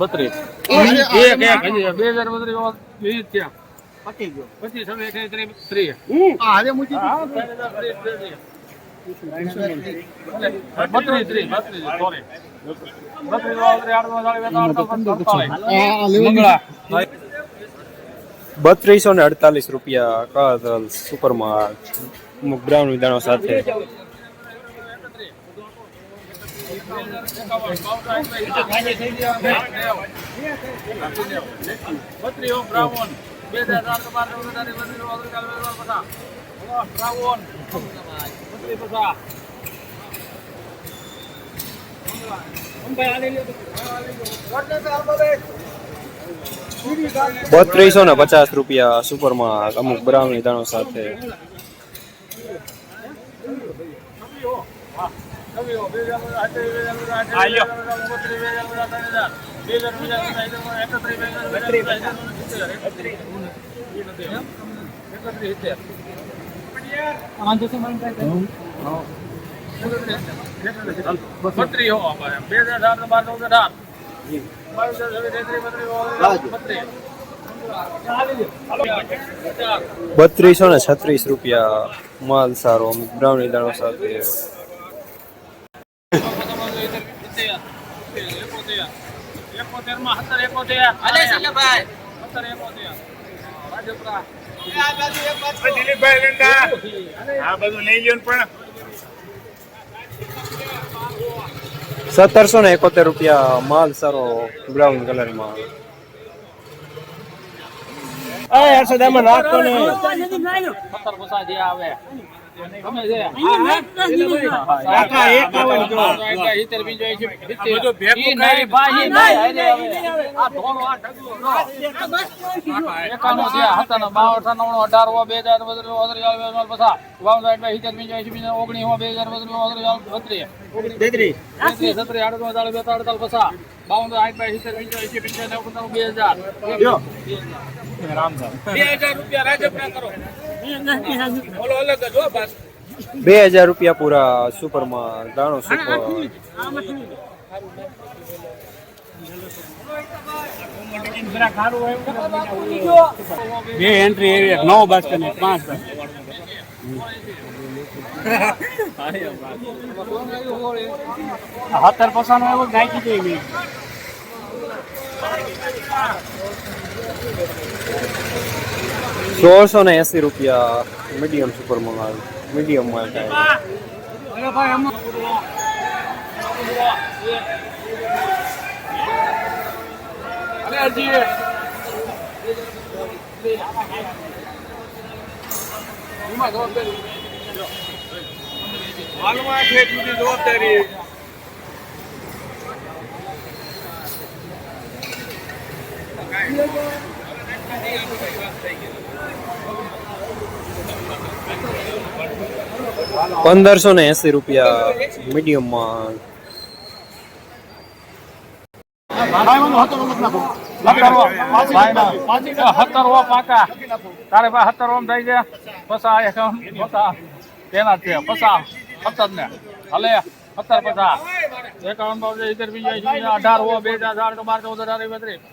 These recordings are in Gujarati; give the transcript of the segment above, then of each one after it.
બત્રીસ. એક એક બે હજાર વીસ થયા પચીસ ત્રીસ. ત્રીસ સોરી. ને અડતાલીસ રૂપિયા સુપર સુપરમાં અમુક બ્રાઉન વિધાનો સાથે. બત્રીસ બ્રાહ્મણ બે હજાર ચારસો બાર ચૌદ હજાર બત્રીસ ઓગણીસ ચાલીસ બેતાળીસ, પચાસ. બ્રાહ્મણ બત્રીસ બત્રીસો ને છત્રીસ રૂપિયા માલ સારો બ્રાઉન વિધાનો સાથે. એકોતેર સત્તર એકોતેર અલે શૈલેષભાઈ. સત્તર એકોતેર રાજપરા દિલીપભાઈ લેંડા આ બધું લઈ ગયો પણ. સત્તરસો ને એકોતેર રૂપિયા માલ સારો બ્રાઉન કલરમાં માં આવે ગમે છે સિત્તેર પંચ્યાસી સિત્તેર. ઢગલો, જો. સત્તાણું, બાવન, અઠ્ઠાણું, અઢાર, બે હજાર, બત્રીસ, ઓગણત્રીસ, ચાલીસ, બેતાલીસ, પચાસ, બાવન, સાઠ, બાસઠ, સિત્તેર, પંચ્યાસી, પંચાણું, ઓગણીસ, બે હજાર, બે હજાર. બે હજાર રૂપિયા રાજપરા કરો. બોલો અલગ જ હો બસ બે હજાર રૂપિયા પૂરા સુપરમાં દાણો સુપર. બે એન્ટ્રી એવી નવ બાસ્કેટ પાંચ સત્તર પસાનો એવો નાખી દે મેં સોળસો ને એસી રૂપિયા મીડિયમ સુપર માલ મીડિયમ જુદી જવાબદારી પંદરસો ને એસી રૂપિયા મીડિયમ માલ સત્તર હો પાકા તારે પાસે સત્તર ઓમ થઈ ગયા પસા એકમ પસા તેના જ છે પસા સત્તર ને હલે સત્તર પચાસ ને એસી રૂપિયા પંચ્યાસી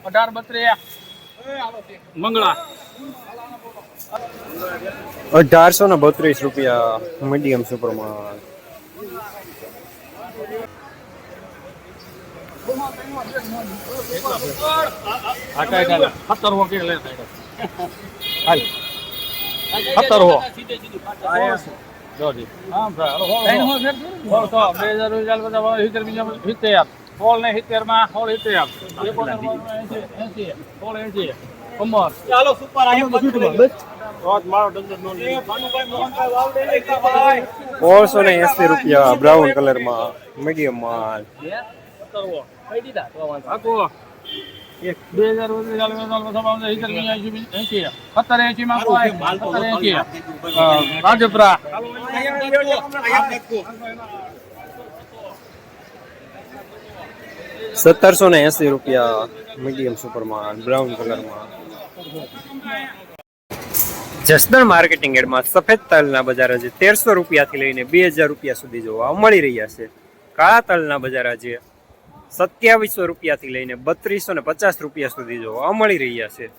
અઢાર મંગળા. અઢારસો ને બત્રીસ રૂપિયા મીડિયમ સુપરમાં સત્તર હો કે લે સત્તર હો હો બે હજાર રૂપિયા સિત્તેર સોળ ને સિત્તેર એંસી સોળ એંસી કમર એસી રૂપિયા બ્રાઉન કલરમાં મીડિયમ માલ બે હજાર સત્તરમાં રાજપરા સત્તરસો ને એસી રૂપિયા મીડિયમ સુપરમાં, બ્રાઉન કલરમાં. જસદણ માર્કેટિંગ એડમાં સફેદ તલના બજાર આજે તેરસો રૂપિયાથી લઈને બે હજાર રૂપિયા સુધી જોવા મળી રહ્યા છે. કાળા તલના બજાર આજે સત્યાવીસો રૂપિયાથી લઈને બત્રીસો ને પચાસ રૂપિયા સુધી જોવા મળી રહ્યા છે.